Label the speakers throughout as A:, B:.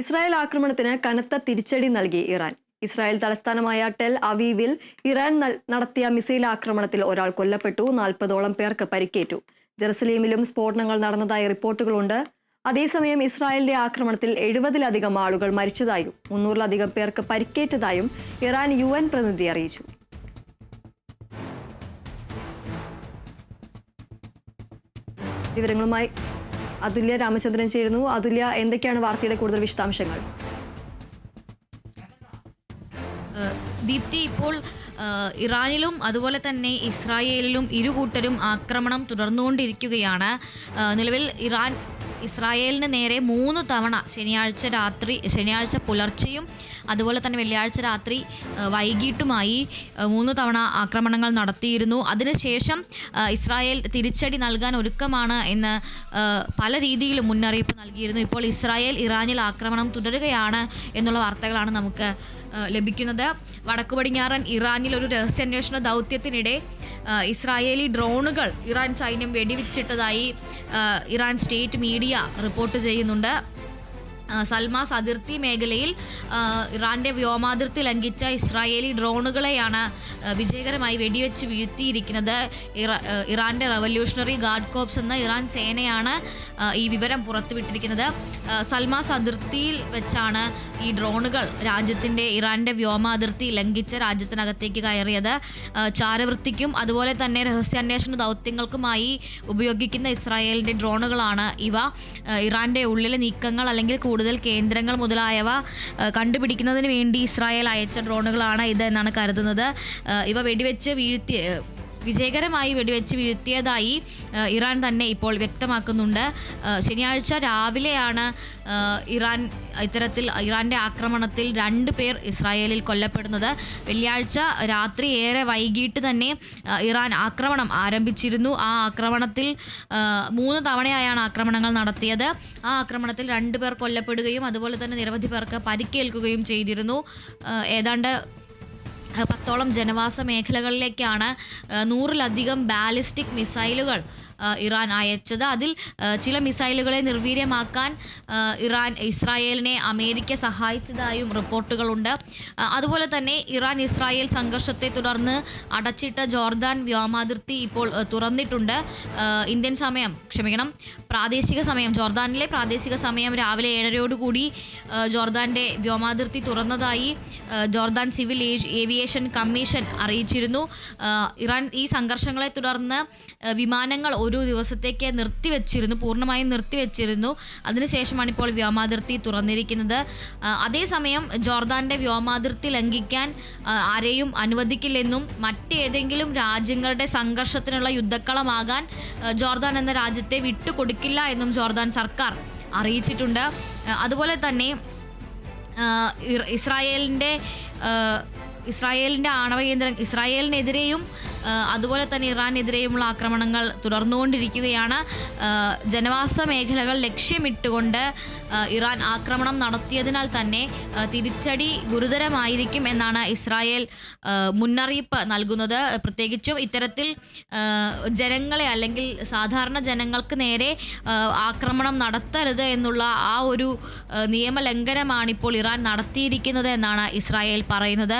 A: Israel ആക്രമണത്തിന് കനത്ത തിരിച്ചടി നൽകി ഇറാൻ. ഇസ്രായേൽ തലസ്ഥാനമായ ടെൽ അവീവിൽ ഇറാൻ നടത്തിയ മിസൈൽ ആക്രമണത്തിൽ ഒരാൾ കൊല്ലപ്പെട്ടു നാൽപ്പതോളം പേർക്ക് പരിക്കേറ്റു. ജെറുസലേമിലും സ്ഫോടനങ്ങൾ നടന്നതായി റിപ്പോർട്ടുകളുണ്ട്. അതേസമയം ഇസ്രായേലിന്റെ ആക്രമണത്തിൽ എഴുപതിലധികം ആളുകൾ മരിച്ചതായും മുന്നൂറിലധികം പേർക്ക് പരിക്കേറ്റതായും ഇറാൻ യു എൻ പ്രതിനിധി അറിയിച്ചു. വിവരങ്ങളുമായി അതുല്യ രാമചന്ദ്രൻ ചേരുന്നു. അതുല്യ എന്തൊക്കെയാണ് വാർത്തയുടെ കൂടുതൽ വിശദാംശങ്ങൾ?
B: ദീപ്തി ഇപ്പോൾ ഇറാനിലും അതുപോലെ തന്നെ ഇസ്രായേലിലും ഇരു കൂട്ടരും ആക്രമണം തുടർന്നുകൊണ്ടിരിക്കുകയാണ്. നിലവിൽ ഇറാൻ ഇസ്രായേലിന് നേരെ മൂന്ന് തവണ ശനിയാഴ്ച രാത്രി ശനിയാഴ്ച പുലർച്ചെയും അതുപോലെ തന്നെ വെള്ളിയാഴ്ച രാത്രി വൈകിട്ടുമായി മൂന്ന് തവണ ആക്രമണങ്ങൾ നടത്തിയിരുന്നു. അതിനുശേഷം ഇസ്രായേൽ തിരിച്ചടി നൽകാൻ ഒരുക്കമാണ് എന്ന് പല രീതിയിലും മുന്നറിയിപ്പ് നൽകിയിരുന്നു. ഇപ്പോൾ ഇസ്രായേൽ ഇറാനിൽ ആക്രമണം തുടരുകയാണ് എന്നുള്ള വാർത്തകളാണ് നമുക്ക് ലഭിക്കുന്നത്. വടക്കു പടിഞ്ഞാറൻ ഇറാനിൽ ഒരു രഹസ്യാന്വേഷണ ദൗത്യത്തിനിടെ ഇസ്രായേലി ഡ്രോണുകൾ ഇറാൻ സൈന്യം വെടിവെച്ചിട്ടതായി ഇറാൻ സ്റ്റേറ്റ് മീഡിയ റിപ്പോർട്ട് ചെയ്യുന്നുണ്ട്. സൽമാസ് അതിർത്തി മേഖലയിൽ ഇറാന്റെ വ്യോമാതിർത്തി ലംഘിച്ച ഇസ്രായേലി ഡ്രോണുകളെയാണ് വിജയകരമായി വെടിവെച്ച് വീഴ്ത്തിയിരിക്കുന്നത്. ഇറാന്റെ റവല്യൂഷണറി ഗാർഡ് കോപ്സ് എന്ന ഇറാൻ സേനയാണ് ഈ വിവരം പുറത്തുവിട്ടിരിക്കുന്നത്. സൽമാസ് അതിർത്തിയിൽ വെച്ചാണ് ഈ ഡ്രോണുകൾ രാജ്യത്തിന്റെ ഇറാന്റെ വ്യോമാതിർത്തി ലംഘിച്ച് രാജ്യത്തിനകത്തേക്ക് കയറിയത്. ചാരവൃത്തിക്കും അതുപോലെ തന്നെ രഹസ്യാന്വേഷണ ദൗത്യങ്ങൾക്കുമായി ഉപയോഗിക്കുന്ന ഇസ്രായേലിന്റെ ഡ്രോണുകളാണ് ഇവ. ഇറാന്റെ ഉള്ളിലെ നീക്കങ്ങൾ അല്ലെങ്കിൽ കൂടുതൽ കേന്ദ്രങ്ങൾ മുതലായവ കണ്ടുപിടിക്കുന്നതിന് വേണ്ടി ഇസ്രായേൽ അയച്ച ഡ്രോണുകളാണ് ഇത് എന്നാണ് കരുതുന്നത് ഇവ വെടിവെച്ച് വീഴ്ത്തി വിജയകരമായി വെടിവെച്ച് വീഴ്ത്തിയതായി ഇറാൻ തന്നെ ഇപ്പോൾ വ്യക്തമാക്കുന്നുണ്ട്. ശനിയാഴ്ച രാവിലെയാണ് ഇറാൻ ഇത്തരത്തിൽ ഇറാന്റെ ആക്രമണത്തിൽ രണ്ട് പേർ ഇസ്രായേലിൽ കൊല്ലപ്പെടുന്നത്. വെള്ളിയാഴ്ച രാത്രി ഏറെ വൈകിട്ട് തന്നെ ഇറാൻ ആക്രമണം ആരംഭിച്ചിരുന്നു. ആ ആക്രമണത്തിൽ മൂന്ന് തവണയായാണ് ആക്രമണങ്ങൾ നടത്തിയത്. ആ ആക്രമണത്തിൽ രണ്ട് പേർ കൊല്ലപ്പെടുകയും അതുപോലെ തന്നെ നിരവധി പേർക്ക് പരിക്കേൽക്കുകയും ചെയ്തിരുന്നു. ഏതാണ്ട് പത്തോളം ജനവാസ മേഖലകളിലേക്കാണ് നൂറിലധികം ബാലിസ്റ്റിക് മിസൈലുകൾ ഇറാൻ അയച്ചത്. അതിൽ ചില മിസൈലുകളെ നിർവീര്യമാക്കാൻ ഇറാൻ ഇസ്രായേലിനെ അമേരിക്ക സഹായിച്ചതായും റിപ്പോർട്ടുകളുണ്ട്. അതുപോലെ തന്നെ ഇറാൻ ഇസ്രായേൽ സംഘർഷത്തെ തുടർന്ന് അടച്ചിട്ട ജോർദാൻ വ്യോമാതിർത്തി ഇപ്പോൾ തുറന്നിട്ടുണ്ട്. ഇന്ത്യൻ സമയം ക്ഷമിക്കണം പ്രാദേശിക സമയം ജോർദാനിലെ പ്രാദേശിക സമയം രാവിലെ ഏഴരയോടുകൂടി ജോർദാന്റെ വ്യോമാതിർത്തി തുറന്നതായി ജോർദാൻ സിവിൽ ഏഷ്- ഏവിയേഷൻ കമ്മീഷൻ അറിയിച്ചിരുന്നു. ഇറാൻ ഈ സംഘർഷങ്ങളെ തുടർന്ന് വിമാനങ്ങൾ ഒരു ദിവസത്തേക്ക് നിർത്തിവെച്ചിരുന്നു പൂർണമായും നിർത്തിവെച്ചിരുന്നു. അതിനുശേഷമാണ് ഇപ്പോൾ വ്യോമാതിർത്തി തുറന്നിരിക്കുന്നത്. അതേസമയം ജോർദാന്റെ വ്യോമാതിർത്തി ലംഘിക്കാൻ ആരെയും അനുവദിക്കില്ലെന്നും മറ്റേതെങ്കിലും രാജ്യങ്ങളുടെ സംഘർഷത്തിനുള്ള യുദ്ധക്കളമാകാൻ ജോർദാൻ എന്ന രാജ്യത്തെ വിട്ടുകൊടുക്കില്ല എന്നും ജോർദാൻ സർക്കാർ അറിയിച്ചിട്ടുണ്ട്. അതുപോലെ തന്നെ ഇസ്രായേലിന്റെ ഇസ്രായേലിന്റെ ആണവ കേന്ദ്രം ഇസ്രായേലിനെതിരെയും അതുപോലെ തന്നെ ഇറാനെതിരെയുമുള്ള ആക്രമണങ്ങൾ തുടർന്നുകൊണ്ടിരിക്കുകയാണ്. ജനവാസ മേഖലകൾ ലക്ഷ്യമിട്ടുകൊണ്ട് ഇറാൻ ആക്രമണം നടത്തിയതിനാൽ തന്നെ തിരിച്ചടി ഗുരുതരമായിരിക്കും എന്നാണ് ഇസ്രായേൽ മുന്നറിയിപ്പ് നൽകുന്നത്. പ്രത്യേകിച്ചും ഇത്തരത്തിൽ ജനങ്ങളെ അല്ലെങ്കിൽ സാധാരണ ജനങ്ങൾക്ക് നേരെ ആക്രമണം നടത്തരുത് എന്നുള്ള ആ ഒരു നിയമലംഘനമാണ് ഇപ്പോൾ ഇറാൻ നടത്തിയിരിക്കുന്നത് എന്നാണ് ഇസ്രായേൽ പറയുന്നത്.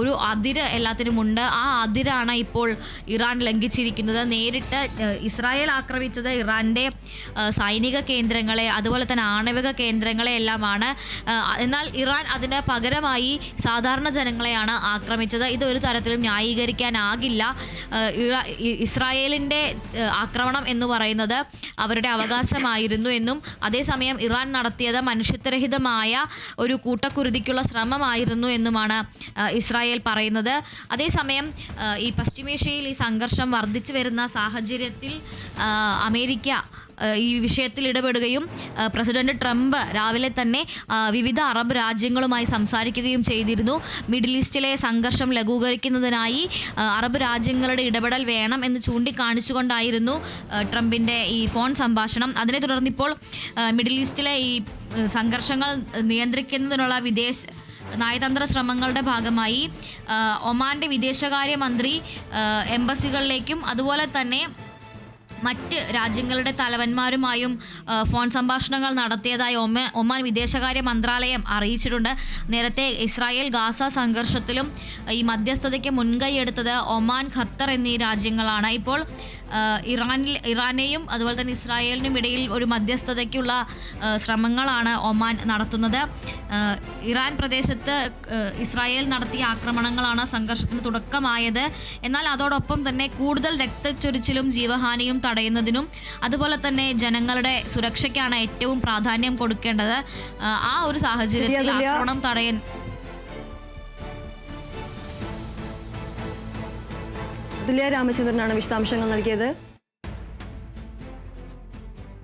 B: ഒരു അതിര് എല്ലാത്തിനുമുണ്ട്. ആ അതിരാണ് ഇപ്പോൾ ഇറാൻ ലംഘിച്ചിരിക്കുന്നത്. നേരിട്ട് ഇസ്രായേൽ ആക്രമിച്ചത് ഇറാന്റെ സൈനിക കേന്ദ്രങ്ങളെ അതുപോലെ തന്നെ ആണവിക കേന്ദ്രങ്ങളെ എല്ലാമാണ്. എന്നാൽ ഇറാൻ അതിന് പകരമായി സാധാരണ ജനങ്ങളെയാണ് ആക്രമിച്ചത്. ഇത് ഒരു തരത്തിലും ന്യായീകരിക്കാനാകില്ല. ഇസ്രായേലിന്റെ ആക്രമണം എന്ന് പറയുന്നത് അവരുടെ അവകാശമായിരുന്നു എന്നും അതേസമയം ഇറാൻ നടത്തിയത് മനുഷ്യത്വരഹിതമായ ഒരു കൂട്ടക്കുരുതിക്കുള്ള ശ്രമമായിരുന്നു എന്നുമാണ് ഇസ്രായേൽ പറയുന്നത്. അതേസമയം ഈ ഈ പശ്ചിമേഷ്യയിൽ ഈ സംഘർഷം വർദ്ധിച്ചു വരുന്ന സാഹചര്യത്തിൽ അമേരിക്ക ഈ വിഷയത്തിൽ ഇടപെടുകയും പ്രസിഡന്റ് ട്രംപ് രാവിലെ തന്നെ വിവിധ അറബ് രാജ്യങ്ങളുമായി സംസാരിക്കുകയും ചെയ്തിരുന്നു. മിഡിൽ ഈസ്റ്റിലെ സംഘർഷം ലഘൂകരിക്കുന്നതിനായി അറബ് രാജ്യങ്ങളുടെ ഇടപെടൽ വേണം എന്ന് ചൂണ്ടിക്കാണിച്ചുകൊണ്ടായിരുന്നു ട്രംപിന്റെ ഈ ഫോൺ സംഭാഷണം. അതിനെ തുടർന്നിപ്പോൾ മിഡിൽ ഈസ്റ്റിലെ ഈ സംഘർഷങ്ങൾ നിയന്ത്രിക്കുന്നതിനുള്ള വിദേശ നയതന്ത്ര ശ്രമങ്ങളുടെ ഭാഗമായി ഒമാന്റെ വിദേശകാര്യമന്ത്രി എംബസികളിലേക്കും അതുപോലെ തന്നെ മറ്റ് രാജ്യങ്ങളുടെ തലവന്മാരുമായും ഫോൺ സംഭാഷണങ്ങൾ നടത്തിയതായി ഒമാൻ ഒമാൻ വിദേശകാര്യ മന്ത്രാലയം അറിയിച്ചിട്ടുണ്ട്. നേരത്തെ ഇസ്രായേൽ ഗാസ സംഘർഷത്തിലും ഈ മധ്യസ്ഥതയ്ക്ക് മുൻകൈ എടുത്തത് ഒമാൻ ഖത്തർ എന്നീ രാജ്യങ്ങളാണ്. ഇപ്പോൾ ഇറാനിൽ ഇറാനെയും അതുപോലെ തന്നെ ഇസ്രായേലിനും ഇടയിൽ ഒരു മധ്യസ്ഥതയ്ക്കുള്ള ശ്രമങ്ങളാണ് ഒമാൻ നടത്തുന്നത്. ഇറാൻ പ്രദേശത്ത് ഇസ്രായേൽ നടത്തിയ ആക്രമണങ്ങളാണ് സംഘർഷത്തിന് തുടക്കമായത്. എന്നാൽ അതോടൊപ്പം തന്നെ കൂടുതൽ രക്തച്ചൊരിച്ചിലും ജീവഹാനിയും തടയുന്നതിനും അതുപോലെ തന്നെ ജനങ്ങളുടെ സുരക്ഷയ്ക്കാണ് ഏറ്റവും പ്രാധാന്യം കൊടുക്കേണ്ടത്. ആ, ഒരു സാഹചര്യത്തിൽ ആക്രമണം തടയാൻ
A: തുല്യ രാമചന്ദ്രനാണ് വിശദാംശങ്ങൾ നൽകിയത്.